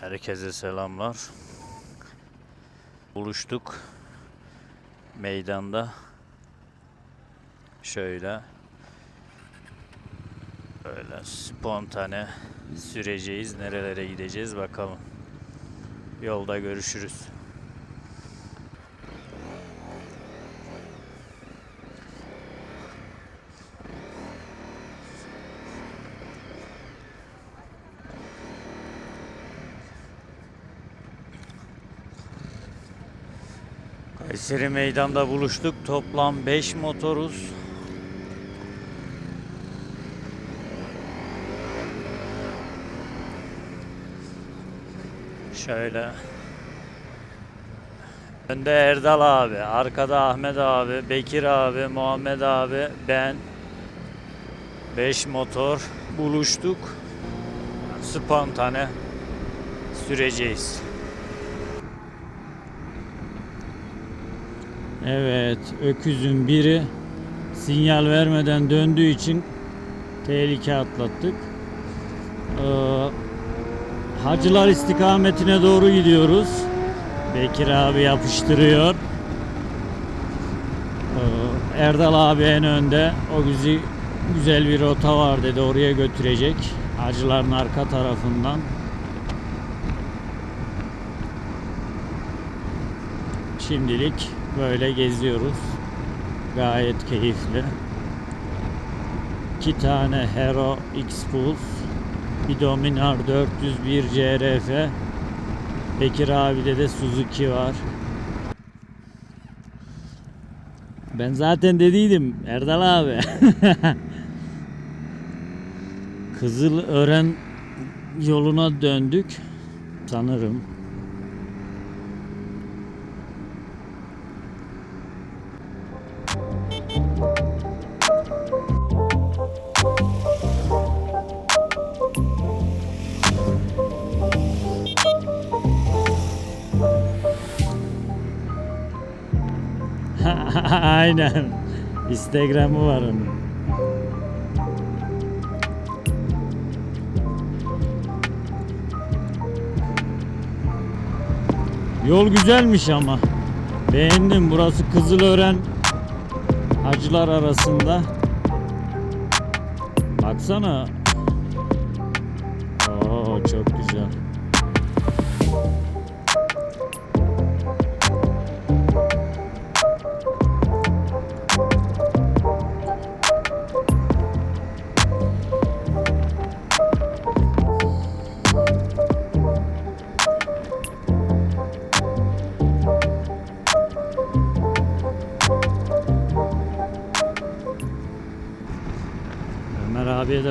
Herkese selamlar. Buluştuk meydanda. Şöyle böyle spontane süreceğiz. Nerelere gideceğiz bakalım. Yolda görüşürüz. Kayseri meydanda buluştuk. Toplam 5 motoruz. Şöyle. Önde Erdal abi, arkada Ahmet abi, Bekir abi, Muhammed abi, ben. 5 motor buluştuk. Spontane süreceğiz. Evet, öküzün biri sinyal vermeden döndüğü için tehlike atlattık. Ee, Hacılar istikametine doğru gidiyoruz. Bekir abi yapıştırıyor. Ee, Erdal abi en önde. O bizi güzel bir rota var dedi oraya götürecek. Hacıların arka tarafından. Şimdilik böyle geziyoruz. Gayet keyifli. İki tane Hero X-Pulse, bir Dominar 401 CRF, Bekir abide de Suzuki var. Ben zaten dediydim Erdal abi. Kızıl Ören yoluna döndük sanırım. Aynen. Instagram'ı var onun. Yol güzelmiş ama. Beğendim. Burası Kızılören Hacılar arasında. Baksana.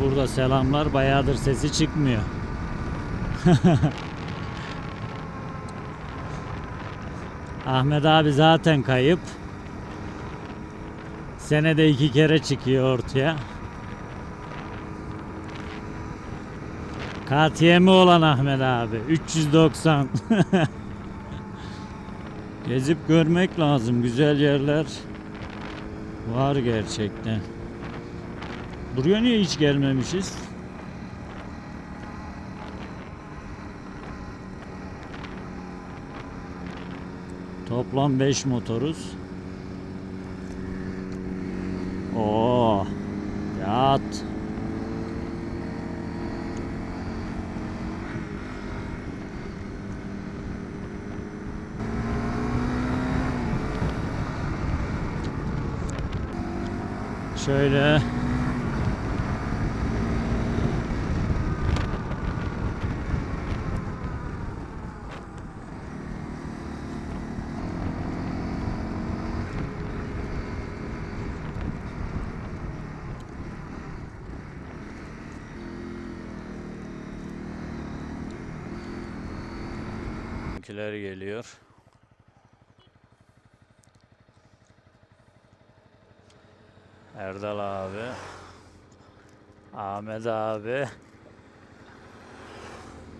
Burada selamlar. Bayağıdır sesi çıkmıyor. Ahmet abi zaten kayıp. Senede iki kere çıkıyor ortaya. KTM'i olan Ahmet abi. 390. Gezip görmek lazım. Güzel yerler var gerçekten. Buraya niye hiç gelmemişiz? Toplam 5 motoruz. Oo. Yat. Şöyle geliyor. Erdal abi. Ahmet abi.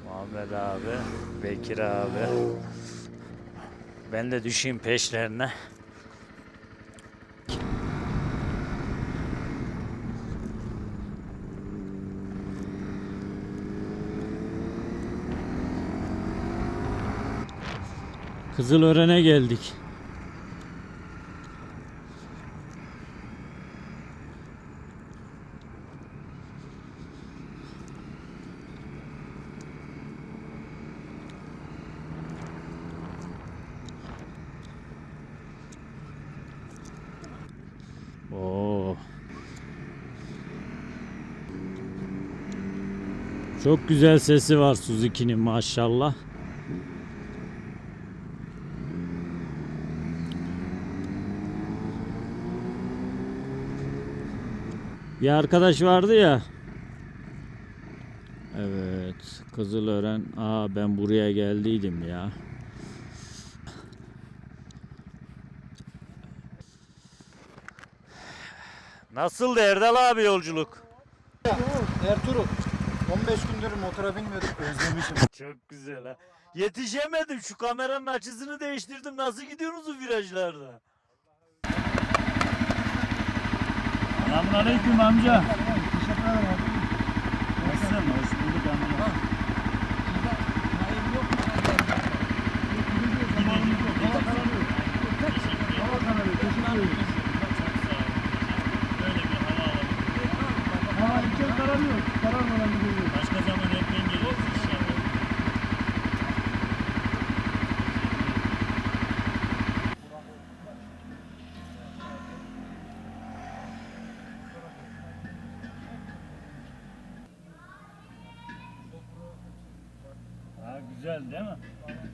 Muhammed abi. Bekir abi. Ben de düşeyim peşlerine. Kızılören'e geldik. Oo. Çok güzel sesi var Suzuki'nin maşallah. Bir arkadaş vardı ya. Evet, Kızılören. Aa ben buraya geldiydim ya. Nasıldı Erdal abi yolculuk? Ertuğrul 15 gündür motora binmiyorduk özlemişim. Çok güzel ha. Yetişemedim. Şu kameranın açısını değiştirdim. Nasıl gidiyorsunuz o virajlarda? Selamünaleyküm amca. Güzel değil mi?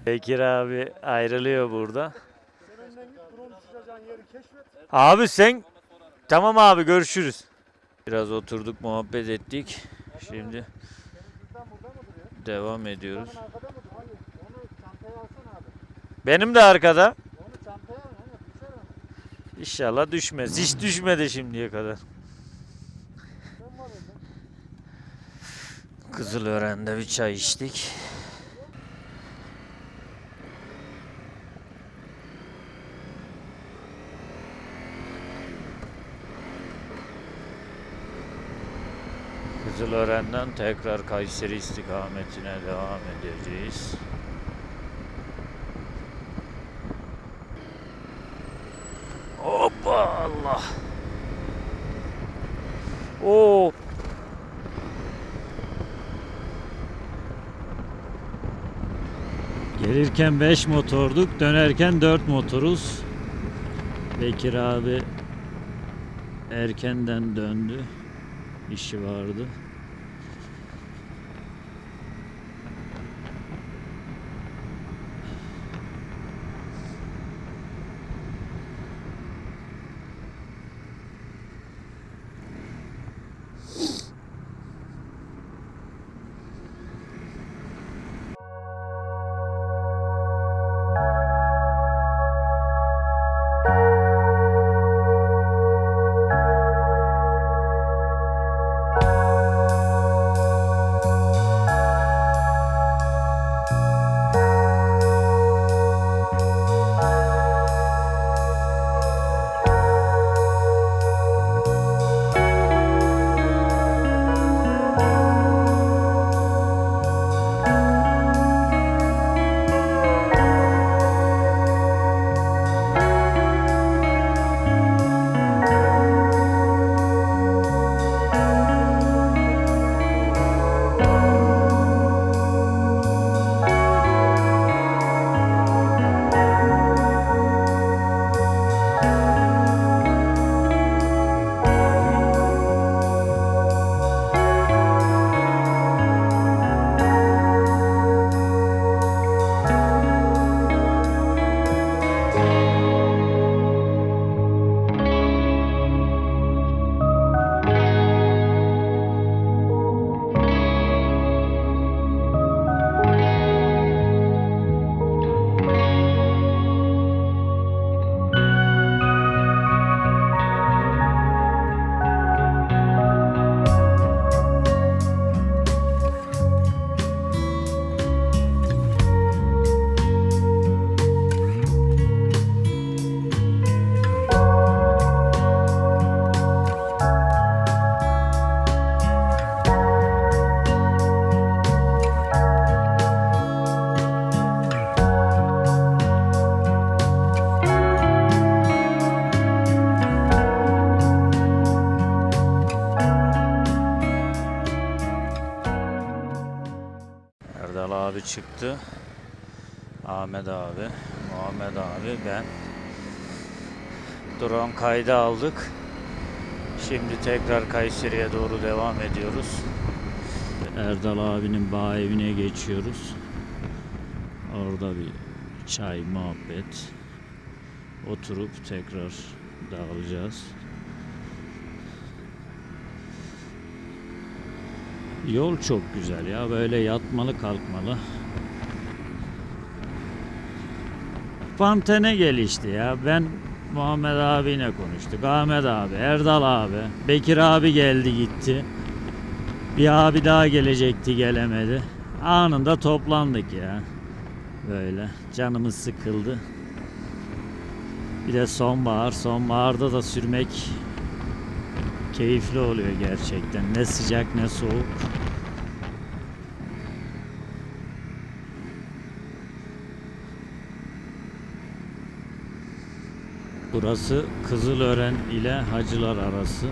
Bekir abi ayrılıyor burada. Sen önden git. Drone uçuracağın yeri keşfet. Abi sen tamam abi görüşürüz. Biraz oturduk muhabbet ettik. Şimdi devam ediyoruz. Benim de arkada. İnşallah düşmez. Hiç düşmedi şimdiye kadar. Kızılören'de bir çay içtik. Kızılören'den tekrar Kayseri istikametine devam edeceğiz. Hoppa Allah. Oo Gelirken 5 motorduk, dönerken 4 motoruz. Bekir abi erkenden döndü. İşi vardı. Çıktı. Ahmet abi, Muhammed abi, ben. Drone kaydı aldık. Şimdi tekrar Kayseri'ye doğru devam ediyoruz. Erdal abinin bağ evine geçiyoruz. Orada bir çay, muhabbet. Oturup tekrar dağılacağız. Yol çok güzel ya. Böyle yatmalı kalkmalı. Pantene gelişti ya. Ben Muhammed abiyle konuştuk. Ahmet abi, Erdal abi, Bekir abi geldi gitti. Bir abi daha gelecekti gelemedi. Anında toplandık ya. Böyle canımız sıkıldı. Bir de sonbahar. Sonbaharda da sürmek keyifli oluyor gerçekten. Ne sıcak ne soğuk. Burası Kızılören ile Hacılar arası.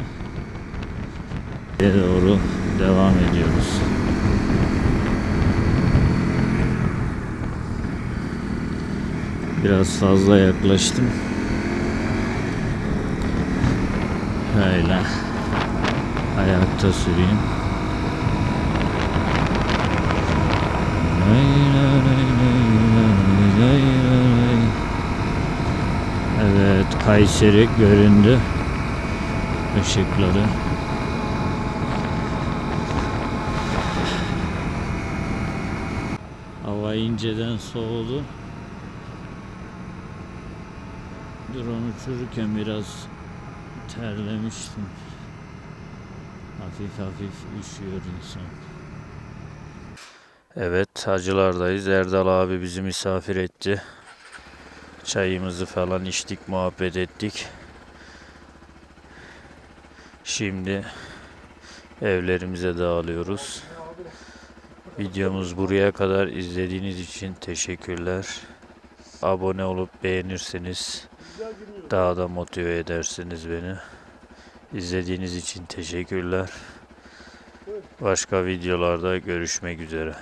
doğru devam ediyoruz. Biraz fazla yaklaştım. Öyle. Ayakta süreyim. Evet, Kayseri göründü. Işıkları. Hava inceden soğudu. Drone uçururken biraz terlemiştim. Hafif hafif üşüyor insan. Evet, Hacılar'dayız. Erdal abi bizi misafir etti. Çayımızı falan içtik, muhabbet ettik. Şimdi evlerimize dağılıyoruz. Videomuz buraya kadar izlediğiniz için teşekkürler. Abone olup beğenirseniz daha da motive edersiniz beni. İzlediğiniz için teşekkürler. Başka videolarda görüşmek üzere.